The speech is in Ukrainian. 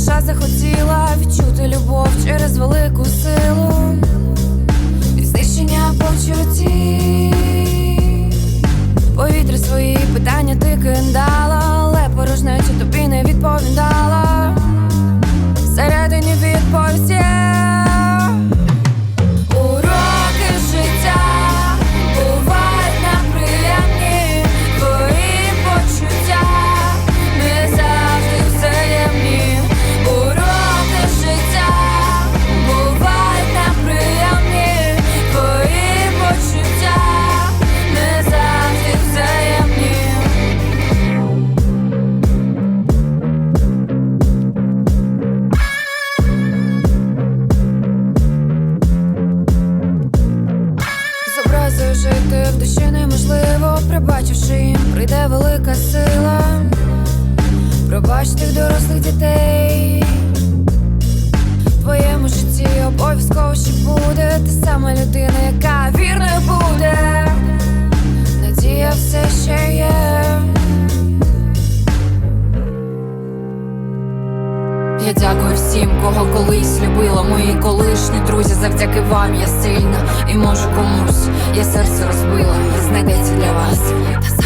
душа захотіла відчути любов через велику силу від знищення почуттів Повітря свої питання ти кидала, але порожнечі тобі не відповідала. Жити в душі неможливо, пробачивши їм, прийде велика сила. Пробач тих дорослих дітей. Твоєму житті обов'язково ще буде та сама людина, яка вірною буде. Надія все ще є. Я дякую всім, кого колись любила мої колишні друзі. Завдяки вам я сильна і можу комусь. Я серце розбила, знайдеться для вас.